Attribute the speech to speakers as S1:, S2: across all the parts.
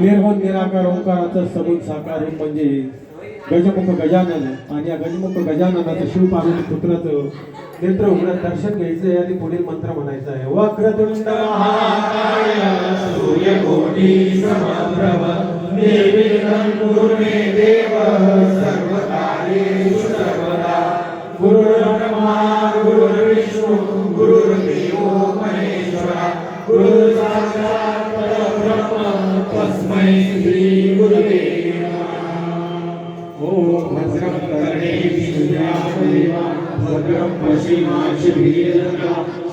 S1: निर्गुण निराकार ओंकाराचं सबूत साकार म्हणजे गजमुख गजानन आणि या गजमुख गजाननाचं शिवपार्वती पुत्राचं नेत्र उघडत दर्शन आहे आणि पुढील मंत्र म्हणायचं आहे. वक्रतुंड महाकाय
S2: सूर्यकोटि समप्रभ निर्विघ्नं कुरु देव महेश्वरा. गुरु साक्षात् परब्रह्म तस्मै श्री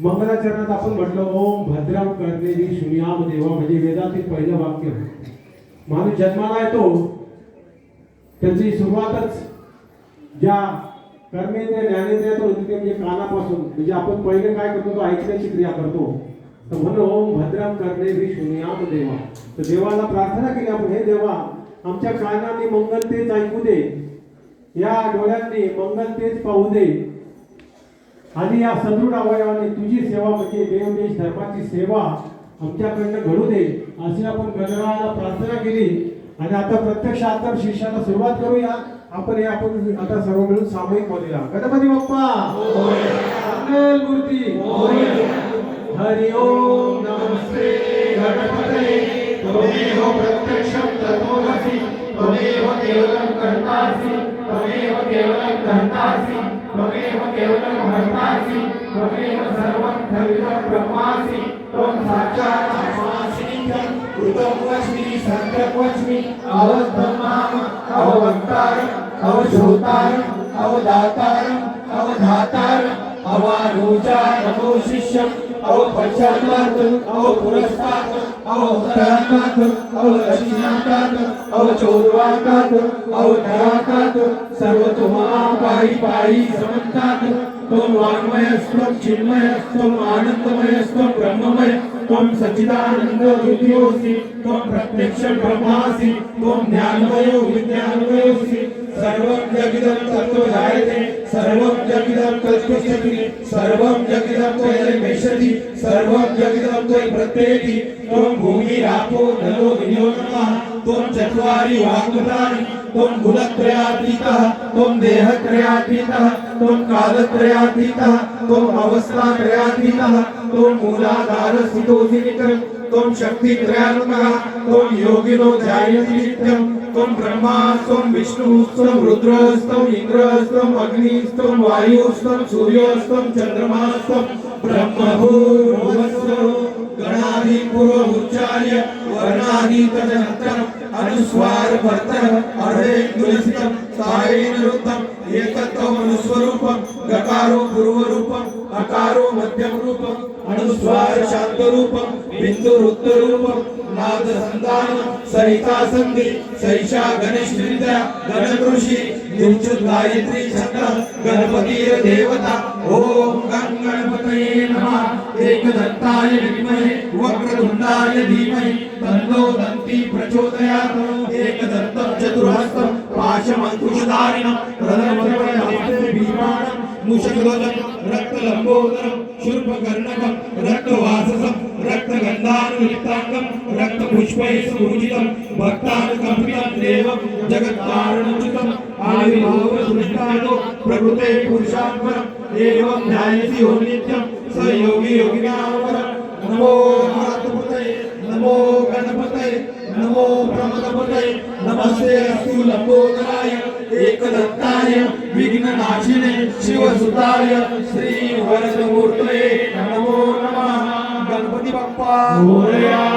S1: मंगलाचरणात आपण म्हटलं ओम भद्रम करणे शून्याम देवा. म्हणजे वेदातील पहिलं वाक्य. माणूस जन्माला येतो त्याची सुरुवातच ज्या कर्मेंद्र ज्ञानेंद्र येतो तिथे म्हणजे कानापासून. म्हणजे आपण पहिले काय करतो तो ऐकण्याची क्रिया करतो. तर म्हणून ओम भद्रम करणे ही शून्याम देवा. तर देवाला प्रार्थना केली आपण हे देवा आमच्या कानाने मंगल तेच ऐकू दे. या डोळ्यांनी मंगल तेच पाहू दे. आणि या सदृढ अवयवाने तुझी सेवा म्हणजे देवदेश धर्माची सेवा आमच्याकडनं घडू दे अशी आपण गणरायाला प्रार्थना केली. आणि आता प्रत्यक्ष आता शिष्याला सुरुवात करूया. आपण हे आपण आता सर्व मिळून सामूहिक बोलूया गणपती बाप्पा! मूर्ती! हरि ओम
S2: नमस्ते! गणपते! त्वमेव प्रत्यक्षं तत्त्वमसि त्वमेव केवलं कर्तासि त्वमेव केवलं कर्तासि। त्वमेव केवलं हर्तासि त्वमेव सर्वं खलितं ब्रह्मासि त्वं साक्षात् आत्मासि नित्यं कृतं वच्मि सत्यं वच्मि अवद्धं अववक्तारम् अवश्रोतारम् अवदातारम् अवधातारम् अवानुजा नमो शिष्यम् अव पश्चात्तात् अव पुरस्तात् अव उत्तरात्तात् अव दक्षिणात्तात् अव चौर्वातात् अव नरातात् सर्व तुम्हा पायी पायी समन्तात्। त्वं वाङ्मयस्त्वं चिन्मयस्त्वम् आनन्दमयस्त्वं ब्रह्ममय त्वं सच्चिदानन्द त्वं प्रत्यक्षं ब्रह्मासि त्वं ज्ञानमयो विज्ञानमयोऽसि। सर्वं जगिदं तत्त्वजायते तत्त्वस्यति सर्वं जगिदं सर्वं त्वयि प्रत्येति त्वं भूमिरापो नलो विनियो नमः त्वं चत्वारि वाग्भूतानि त्वं गुणत्रयातीतः त्वं देहत्रयातीतः त्वं कालत्रयातीतः त्वम् अवस्थात्रयातीतः त्वं मूलाधारस्थितोऽसि निकरम् त्वं शक्ति त्रयात्मकः त्वं योगिनो ध्यायति नित्यं त्वं ब्रह्मा त्वं विष्णुस्त्वं रुद्रस्त्वम् इन्द्रस्त्वम् अग्निस्त्वं वायुस्त्वं सूर्यस्त्वं चन्द्रमास्त्वं ब्रह्मभूर्भुवस्त्वं गणाधिपूर्वमुच्चार्य वर्णाधितदनन्तरम् अनुस्वार भर्तर अर्धेन्दुलसितं सारेण रुद्धम् एकत्वमनुस्वरूपं गकारो पूर्वरूपम् अकार मध्यम रूपम् अनुस्वार शान्तरूपं बिन्दुरुत्तरूपं नाद संधान सरिता संधि सैषा गणेश विद्या गणकृषी निश्चित गायत्री छंद गणपतीर देवता ओम गण गणपतये नमः। एकदंताय विद्महे वक्रतुंडाय धीमहि तन्नो दन्ती प्रचोदयात्। एकदन्तं चतुर्हस्तं पाशमङ्कुशधारिणं प्रथमं भीमाणं रक्त रक्तलम्बोदरं शूर्पकर्णकं रक्तवाससं रक्तगन्धानुलिप्ताङ्गं रक्तपुष्पैः सुपूजितं भक्तानुकम्पितं देवं जगत्कारणोचितम् आविर्भावसृष्टानो प्रकृते पुरुषात्मनम् एवं ध्यायसि यो नित्यं स योगी योगिनामरं नमो गणपतये नमो गणपतये नमो नमो प्रमदपते नमस्ते अस्तु शिवसुताय श्री वरदमूर्तये नमो नमः. गणपती बाप्पा. मोरया.